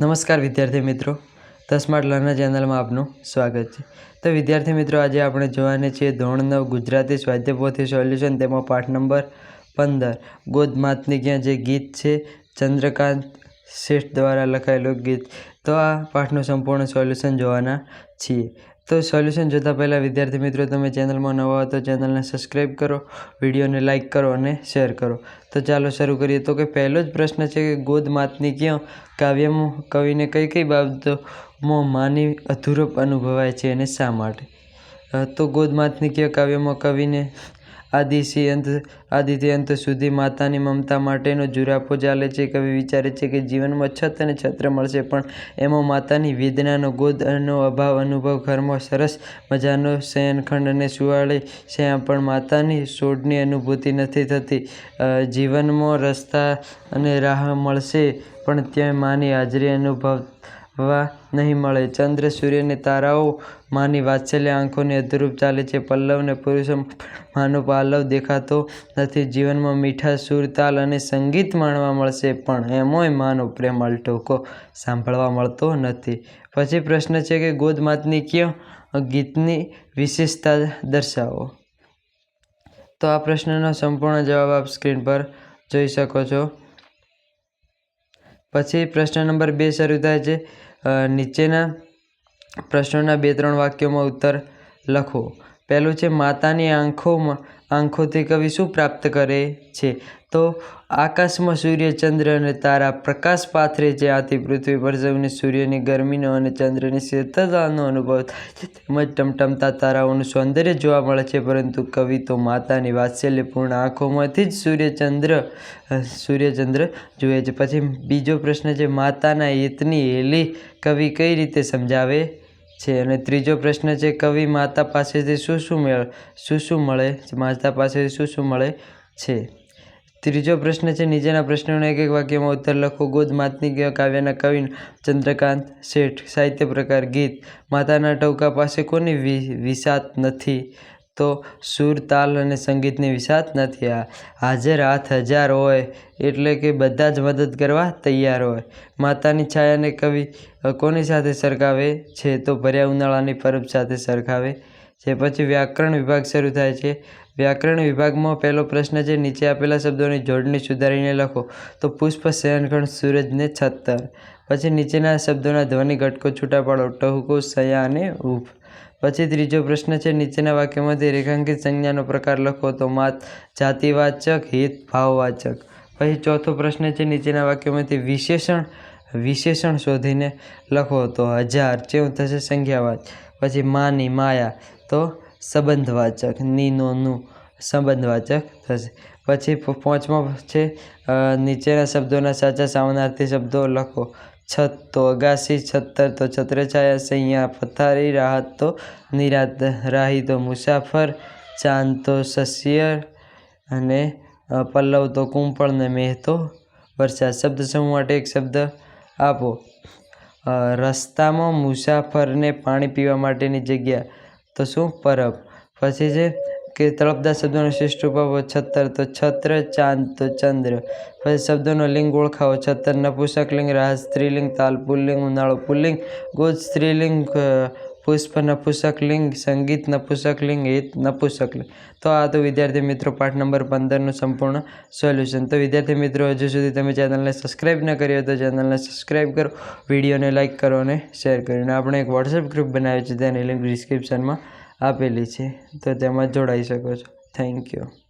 નમસ્કાર વિદ્યાર્થી મિત્રો. ધ સ્માર્ટ લર્નર ચેનલમાં આપનું સ્વાગત છે. તો વિદ્યાર્થી મિત્રો, આજે આપણે જોવાને છીએ ધોરણ નવ, ગુજરાતી સ્વાધ્યાયપોથી સોલ્યુશન, તેમાં પાઠ નંબર પંદર. ગોદ માતની ક્યાં જે ગીત છે, ચંદ્રકાંત શેઠ દ્વારા લખાયેલું ગીત. તો આ પાઠનું સંપૂર્ણ સોલ્યુશન જોવાના છીએ. તો સોલ્યુશન જોતાં પહેલાં, વિદ્યાર્થી મિત્રો, તમે ચેનલમાં નવા હો તો ચેનલને સબસ્ક્રાઈબ કરો, વિડીયોને લાઇક કરો અને શેર કરો. તો ચાલો શરૂ કરીએ. તો કે પહેલો જ પ્રશ્ન છે કે ગોદ માતની ક્યાં કાવ્યમાં, કવિને કઈ કઈ બાબતોમાં માની અધૂરપ અનુભવાય છે અને શા માટે? તો ગોદ માતની ક્યાં કાવ્યમાં કવિને આદિથી અંત આદિથી અંત સુધી માતાની મમતા માટેનો જુરાપો ચાલે છે. કવિ વિચારે છે કે જીવનમાં છત અને છત્ર મળશે, પણ એમાં માતાની વેદનાનો ગોદનો અભાવ અનુભવ ઘરમાં સરસ મજાનો શયનખંડ અને સુવાળી શ્યાં પણ માતાની સોડની અનુભૂતિ નથી થતી. જીવનમાં રસ્તા અને રાહ મળશે, પણ ત્યાં માની હાજરી અનુભવવા નહીં મળે. ચંદ્ર સૂર્યને તારાઓ માની વાત્સલ્ય આંખોની અધરૂપ ચાલે છે. પલ્લવને પુરુષો માનો પાલવ દેખાતો નથી. જીવનમાં મીઠા સૂર, તાલ અને સંગીત માણવા મળશે, પણ એમોય માનો પ્રેમળ ટોકો સાંભળવા મળતો નથી. પછી પ્રશ્ન છે કે ગોદ માતની ક્યાં ગીતની વિશેષતા દર્શાવો? તો આ પ્રશ્નનો સંપૂર્ણ જવાબ આપ સ્ક્રીન પર જોઈ શકો છો. પછી પ્રશ્ન નંબર બે શરૂ થાય છે. નીચેના પ્રશ્નોના બે ત્રણ વાક્યોમાં ઉત્તર લખો. પહેલું છે, માતાની આંખોમાં, આંખોથી કવિ શું પ્રાપ્ત કરે છે? તો આકાશમાં સૂર્ય, ચંદ્ર અને તારા પ્રકાશ પાથરે છે આથી પૃથ્વી પર સૌને સૂર્યની ગરમીનો અને ચંદ્રની શીતળતાનો અનુભવ થાય છે, તેમજ ટમટમતા તારાઓનું સૌંદર્ય જોવા મળે છે. પરંતુ કવિ તો માતાની વાત્સલ્યપૂર્ણ આંખોમાંથી જ સૂર્યચંદ્ર સૂર્યચંદ્ર જુએ છે. પછી બીજો પ્રશ્ન છે, માતાના હિતની હેલી કવિ કઈ રીતે સમજાવે છે? અને ત્રીજો પ્રશ્ન છે, કવિ માતા પાસેથી શું શું મેળ, શું શું મળે માતા પાસેથી શું શું મળે છે? ત્રીજો પ્રશ્ન છે, નીચેના પ્રશ્નોનો એક એક વાક્યમાં ઉત્તર લખો. ગોદ માતની કાવ્યના કવિ ચંદ્રકાંત શેઠ, સાહિત્ય પ્રકાર ગીત. માતાના ટવકા પાસે કોની વિ- વિસાત નથી? તો સુર, તાલ અને સંગીતની વિસાત નથી. આ હાજર હાથ હજાર હોય એટલે કે બધા જ મદદ કરવા તૈયાર હોય. માતાની છાયાને કવિ કોની સાથે સરખાવે છે? તો ભર્યા ઉનાળાની પરબ સાથે સરખાવે છે પછી વ્યાકરણ વિભાગ શરૂ થાય છે. વ્યાકરણ વિભાગમાં પહેલો પ્રશ્ન છે, નીચે આપેલા શબ્દોની જોડણી સુધારીને લખો. તો પુષ્પ શયનખંડ સૂરજને છત્તર. પછી નીચેના શબ્દોના ધ્વનિ ઘટકો છૂટા પાડો. ટહુકો, સયા અને ઉફ. પછી ત્રીજો પ્રશ્ન છે, નીચેના વાક્યમાંથી રેખાંકિત સંજ્ઞાનો પ્રકાર લખો. તો માત, જાતિવાચક, હિત, ભાવવાચક. પછી ચોથો પ્રશ્ન છે, નીચેના વાક્યમાંથી વિશેષણ વિશેષણ શોધીને લખો. તો હજાર, ચેવું થશે? સંખ્યાવાચક પછી માની, માયા. તો સંબંધવાચક, નીનોનું સંબંધવાચક થશે. પછી પાંચમો છે નીચેના શબ્દોના સાચા સામનાર્થી શબ્દો લખો. છત તો અગાસી છત્તર તો છત્રછાયા સૈયા પથારી, રાહત તો નિરાત, રાહી તો મુસાફર, ચાંદ તો સસ્યર અને પલ્લવ તો કુંપળ ને મેહ તો વરસાદ. શબ્દ સમૂહ માટે એક શબ્દ આપો. રસ્તામાં મુસાફરને પાણી પીવા માટેની જગ્યા. તો શું પરબ પછી છે કે તળપદા શબ્દોનો શ્રેષ્ઠ રૂપ છત્તર તો છત્ર, ચાંદ, તો ચંદ્ર. પછી શબ્દોનો લિંગ ઓળખાવો છત્તર નપુસક લિંગ, રાહત સ્ત્રીલિંગ તાલ પુલ્લિંગ ઉનાળો પુલ્લિંગ ગોદ સ્ત્રીલિંગ પુષ્પ નપુસક લિંગ, સંગીત નપુસક લિંગ, હિત નપુસક લિંગ. તો આ તો વિદ્યાર્થી મિત્રો પાઠ નંબર પંદરનું સંપૂર્ણ સોલ્યુશન. તો વિદ્યાર્થી મિત્રો, હજુ સુધી તમે ચેનલને સબસ્ક્રાઈબ ન કરી હોય તો ચેનલને સબસ્ક્રાઈબ કરો, વિડીયોને લાઇક કરો અને શેર કરો. અને આપણે એક વોટ્સએપ ગ્રુપ બનાવ્યું છે, તેની લિંક ડિસ્ક્રિપ્શનમાં આપેલી છે. તો તેમાં જોડાઈ શકો છો. Thank you.